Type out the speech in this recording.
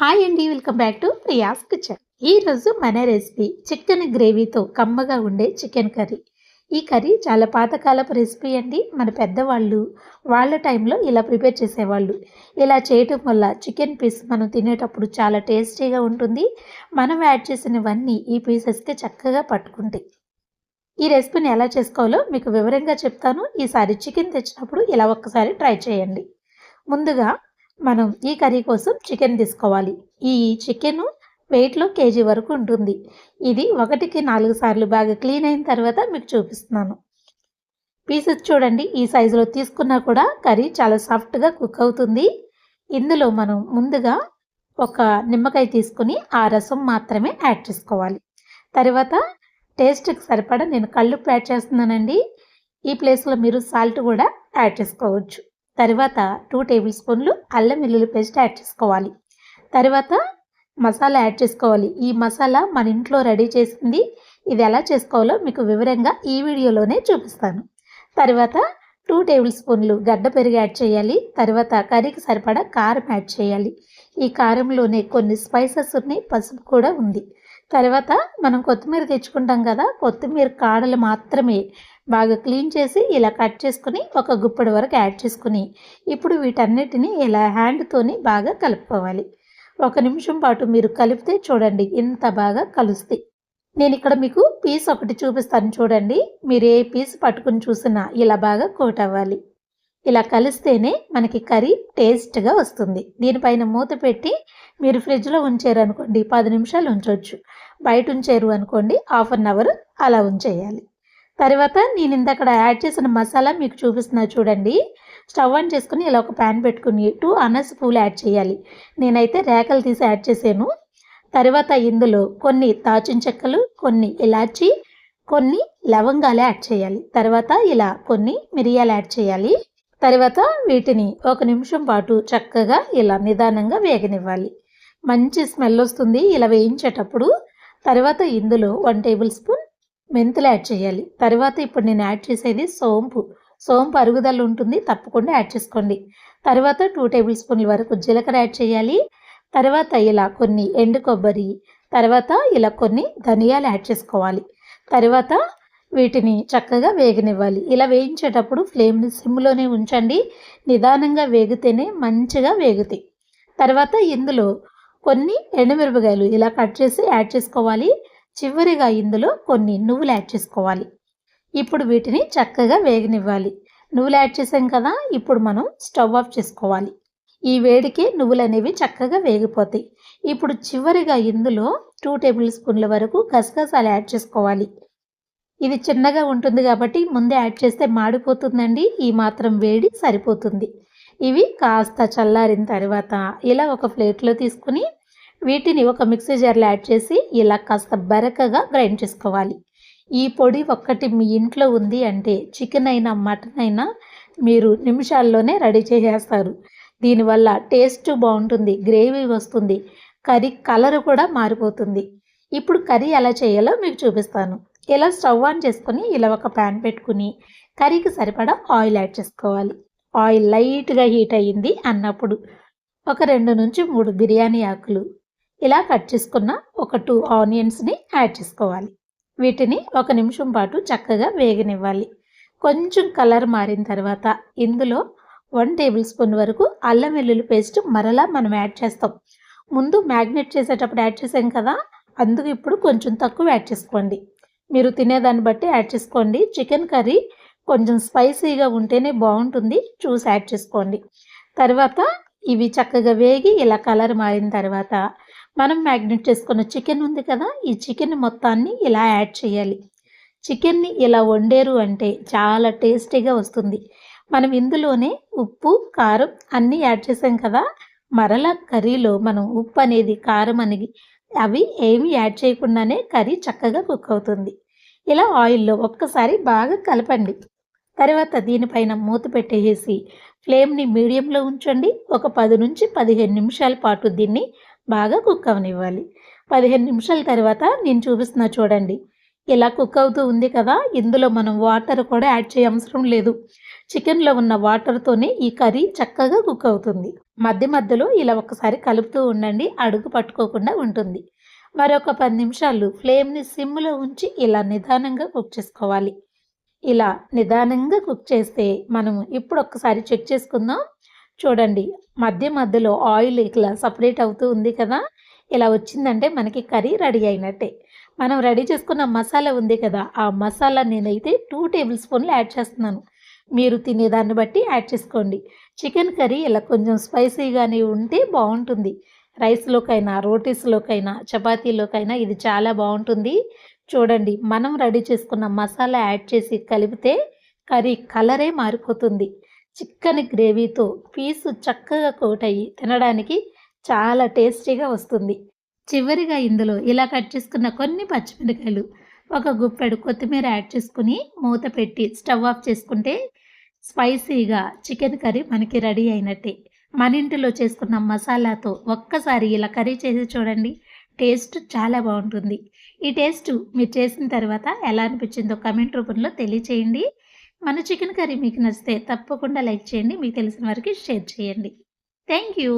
Hi అండి welcome back to Priya's kitchen ఈరోజు మన రెసిపీ చికెన్ గ్రేవీతో కమ్మగా ఉండే చికెన్ కర్రీ. ఈ కర్రీ చాలా పాతకాలపు రెసిపీ అండి. మన పెద్దవాళ్ళు వాళ్ళ టైంలో ఇలా ప్రిపేర్ చేసేవాళ్ళు. ఇలా చేయటం వల్ల చికెన్ పీస్ మనం తినేటప్పుడు చాలా టేస్టీగా ఉంటుంది. మనం యాడ్ చేసినవన్నీ ఈ పీసెస్కి చక్కగా పట్టుకుంటాయి. ఈ రెసిపీని ఎలా చేసుకోవాలో మీకు వివరంగా చెప్తాను. ఈసారి చికెన్ తెచ్చినప్పుడు ఇలా ఒక్కసారి ట్రై చేయండి. ముందుగా మనం ఈ కర్రీ కోసం చికెన్ తీసుకోవాలి. ఈ చికెన్ వెయిట్లో కేజీ వరకు ఉంటుంది. ఇది ఒకటికి నాలుగు సార్లు బాగా క్లీన్ అయిన తర్వాత మీకు చూపిస్తున్నాను. పీసెస్ చూడండి ఈ సైజులో తీసుకున్నా కూడా కర్రీ చాలా సాఫ్ట్గా కుక్ అవుతుంది. ఇందులో మనం ముందుగా ఒక నిమ్మకాయ తీసుకుని ఆ రసం మాత్రమే యాడ్ చేసుకోవాలి. తర్వాత టేస్ట్కి సరిపడా నేను కళ్ళుప్పు యాడ్ చేస్తున్నానండి. ఈ ప్లేస్లో మీరు సాల్ట్ కూడా యాడ్ చేసుకోవచ్చు. తర్వాత టూ టేబుల్ స్పూన్లు అల్లం వెల్లుల్లి పేస్ట్ యాడ్ చేసుకోవాలి. తర్వాత మసాలా యాడ్ చేసుకోవాలి. ఈ మసాలా మన ఇంట్లో రెడీ చేసింది. ఇది ఎలా చేసుకోవాలో మీకు వివరంగా ఈ వీడియోలోనే చూపిస్తాను. తర్వాత టూ టేబుల్ స్పూన్లు గడ్డ పెరుగు యాడ్ చేయాలి. తర్వాత కర్రీకి సరిపడా కారం యాడ్ చేయాలి. ఈ కారంలోనే కొన్ని స్పైసెస్ ఉన్నాయి. పసుపు కూడా ఉంది. తర్వాత మనం కొత్తిమీర తెచ్చుకుంటాం కదా కొత్తిమీర కాడలు మాత్రమే బాగా క్లీన్ చేసి ఇలా కట్ చేసుకుని ఒక గుప్పడి వరకు యాడ్ చేసుకుని ఇప్పుడు వీటన్నిటిని ఇలా హ్యాండ్తోని బాగా కలుపుకోవాలి. ఒక నిమిషం పాటు మీరు కలిపితే చూడండి ఇంత బాగా కలుస్తాయి. నేను ఇక్కడ మీకు పీస్ ఒకటి చూపిస్తాను చూడండి. మీరు ఏ పీస్ పట్టుకుని చూసినా ఇలా బాగా కోట్ అవ్వాలి. ఇలా కలిస్తేనే మనకి కర్రీ టేస్ట్గా వస్తుంది. దీనిపైన మూత పెట్టి మీరు ఫ్రిడ్జ్లో ఉంచారు అనుకోండి పది నిమిషాలు ఉంచవచ్చు బయట ఉంచారు అనుకోండి హాఫ్ అన్ అవర్ అలా ఉంచేయాలి. తర్వాత నేను ఇందక్కడ యాడ్ చేసిన మసాలా మీకు చూపిస్తున్నా చూడండి. స్టవ్ ఆన్ చేసుకుని ఇలా ఒక ప్యాన్ పెట్టుకుని టూ అనస్ పూలు యాడ్ చేయాలి. నేనైతే రేకలు తీసి యాడ్ చేశాను. తర్వాత ఇందులో కొన్ని దాచిన చెక్కలు కొన్ని ఇలాచి కొన్ని లవంగాలు యాడ్ చేయాలి. తర్వాత ఇలా కొన్ని మిరియాలు యాడ్ చేయాలి. తర్వాత వీటిని ఒక నిమిషం పాటు చక్కగా ఇలా నిదానంగా వేగనివ్వాలి. మంచి స్మెల్ వస్తుంది. ఇలా వేయించేటప్పుడు తర్వాత ఇందులో వన్ టేబుల్ స్పూన్ మెంతులు యాడ్ చేయాలి. తర్వాత ఇప్పుడు నేను యాడ్ చేసేది సోంపు. సోంపు అరుగుదల ఉంటుంది తప్పకుండా యాడ్ చేసుకోండి. తర్వాత టూ టేబుల్ స్పూన్ల వరకు జీలకర్ర యాడ్ చేయాలి. తర్వాత ఇలా కొన్ని ఎండు కొబ్బరి తర్వాత ఇలా కొన్ని ధనియాలు యాడ్ చేసుకోవాలి. తర్వాత వీటిని చక్కగా వేగనివ్వాలి. ఇలా వేయించేటప్పుడు ఫ్లేమ్ని సిమ్లోనే ఉంచండి. నిదానంగా వేగితేనే మంచిగా వేగుతాయి. తర్వాత ఇందులో కొన్ని ఎండుమిరపకాయలు ఇలా కట్ చేసి యాడ్ చేసుకోవాలి. చివరిగా ఇందులో కొన్ని నువ్వులు యాడ్ చేసుకోవాలి. ఇప్పుడు వీటిని చక్కగా వేగనివ్వాలి. నువ్వులు యాడ్ చేసాం కదా ఇప్పుడు మనం స్టవ్ ఆఫ్ చేసుకోవాలి. ఈ వేడికి నువ్వులు అనేవి చక్కగా వేగిపోతాయి. ఇప్పుడు చివరిగా ఇందులో టూ టేబుల్ స్పూన్ల వరకు గసగసాలు యాడ్ చేసుకోవాలి. ఇది చిన్నగా ఉంటుంది కాబట్టి ముందే యాడ్ చేస్తే మాడిపోతుందండి ఈ మాత్రం వేడి సరిపోతుంది. ఇవి కాస్త చల్లారిన తర్వాత ఇలా ఒక ప్లేట్లో తీసుకుని వీటిని ఒక మిక్సీ జార్లో యాడ్ చేసి ఇలా కాస్త బరకగా గ్రైండ్ చేసుకోవాలి. ఈ పొడి ఒక్కటి మీ ఇంట్లో ఉంది అంటే చికెన్ అయినా మటన్ అయినా మీరు నిమిషాల్లోనే రెడీ చేసేస్తారు. దీనివల్ల టేస్ట్ బాగుంటుంది గ్రేవీ వస్తుంది కర్రీ కలర్ కూడా మారిపోతుంది. ఇప్పుడు కర్రీ ఎలా చేయాలో మీకు చూపిస్తాను. ఇలా స్టవ్ ఆన్ చేసుకొని ఇలా ఒక ప్యాన్ పెట్టుకుని కర్రీకి సరిపడా ఆయిల్ యాడ్ చేసుకోవాలి. ఆయిల్ లైట్గా హీట్ అయ్యింది అన్నప్పుడు ఒక రెండు నుంచి మూడు బిర్యానీ ఆకులు ఇలా కట్ చేసుకున్న ఒక టూ ఆనియన్స్ని యాడ్ చేసుకోవాలి. వీటిని ఒక నిమిషం పాటు చక్కగా వేగనివ్వాలి. కొంచెం కలర్ మారిన తర్వాత ఇందులో వన్ టేబుల్ స్పూన్ వరకు అల్లం వెల్లుల్లి పేస్ట్ మరలా మనం యాడ్ చేస్తాం. ముందు మ్యాగ్నెట్ చేసేటప్పుడు యాడ్ చేసాం కదా అందుకు ఇప్పుడు కొంచెం తక్కువ యాడ్ చేసుకోండి. మీరు తినేదాన్ని బట్టి యాడ్ చేసుకోండి. చికెన్ కర్రీ కొంచెం స్పైసీగా ఉంటేనే బాగుంటుంది. చూసి యాడ్ చేసుకోండి. తర్వాత ఇవి చక్కగా వేగి ఇలా కలర్ మారిన తర్వాత మనం మ్యాగ్నెట్ చేసుకున్న చికెన్ ఉంది కదా ఈ చికెన్ మొత్తాన్ని ఇలా యాడ్ చేయాలి. చికెన్ని ఇలా వండారు అంటే చాలా టేస్టీగా వస్తుంది. మనం ఇందులోనే ఉప్పు కారం అన్నీ యాడ్ చేసాం కదా మరలా కర్రీలో మనం ఉప్పు అనేది కారం అనేది అవి ఏమి యాడ్ చేయకుండానే కర్రీ చక్కగా కుక్ అవుతుంది. ఇలా ఆయిల్లో ఒక్కసారి బాగా కలపండి. తర్వాత దీనిపైన మూత పెట్టేసి ఫ్లేమ్ని మీడియంలో ఉంచండి. ఒక పది నుంచి పదిహేను నిమిషాల పాటు దీన్ని బాగా కుక్ అవనివ్వాలి. పదిహేను నిమిషాల తర్వాత నేను చూపిస్తున్నా చూడండి. ఇలా కుక్ అవుతూ ఉంది కదా ఇందులో మనం వాటర్ కూడా యాడ్ చేయ అవసరం లేదు. చికెన్లో ఉన్న వాటర్తోనే ఈ కర్రీ చక్కగా కుక్ అవుతుంది. మధ్య మధ్యలో ఇలా ఒకసారి కలుపుతూ ఉండండి అడుగు పట్టుకోకుండా ఉంటుంది. మరొక పది నిమిషాలు ఫ్లేమ్ని సిమ్లో ఉంచి ఇలా నిదానంగా కుక్ చేసుకోవాలి. ఇలా నిదానంగా కుక్ చేస్తే మనం ఇప్పుడు ఒక్కసారి చెక్ చేసుకుందాం. చూడండి మధ్య మధ్యలో ఆయిల్ ఇట్లా సపరేట్ అవుతూ ఉంది కదా ఇలా వచ్చిందంటే మనకి కర్రీ రెడీ అయినట్టే. మనం రెడీ చేసుకున్న మసాలా ఉంది కదా ఆ మసాలా నేనైతే టూ టేబుల్ స్పూన్లు యాడ్ చేస్తున్నాను. మీరు తినేదాన్ని బట్టి యాడ్ చేసుకోండి. చికెన్ కర్రీ ఇలా కొంచెం స్పైసీగానే ఉంటే బాగుంటుంది. రైస్లోకైనా రోటీస్లోకైనా చపాతీలోకైనా ఇది చాలా బాగుంటుంది. చూడండి మనం రెడీ చేసుకున్న మసాలా యాడ్ చేసి కలిపితే కర్రీ కలరే మారిపోతుంది. చిక్కని గ్రేవీతో పీసు చక్కగా కోట్ అయ్యి తినడానికి చాలా టేస్టీగా వస్తుంది. చివరిగా ఇందులో ఇలా కట్ చేసుకున్న కొన్ని పచ్చిమిరకాయలు ఒక గుప్పెడు కొత్తిమీర యాడ్ చేసుకుని మూత పెట్టి స్టవ్ ఆఫ్ చేసుకుంటే స్పైసీగా చికెన్ కర్రీ మనకి రెడీ అయినట్టే. మన ఇంటిలో చేసుకున్న మసాలాతో ఒక్కసారి ఇలా కర్రీ చేసి చూడండి టేస్ట్ చాలా బాగుంటుంది. ఈ టేస్ట్ మీరు చేసిన తర్వాత ఎలా అనిపించిందో కమెంట్ రూపంలో తెలియచేయండి. మన చికెన్ కర్రీ మీకు నచ్చితే తప్పకుండా లైక్ చేయండి మీకు తెలిసిన వారికి షేర్ చేయండి. Thank you.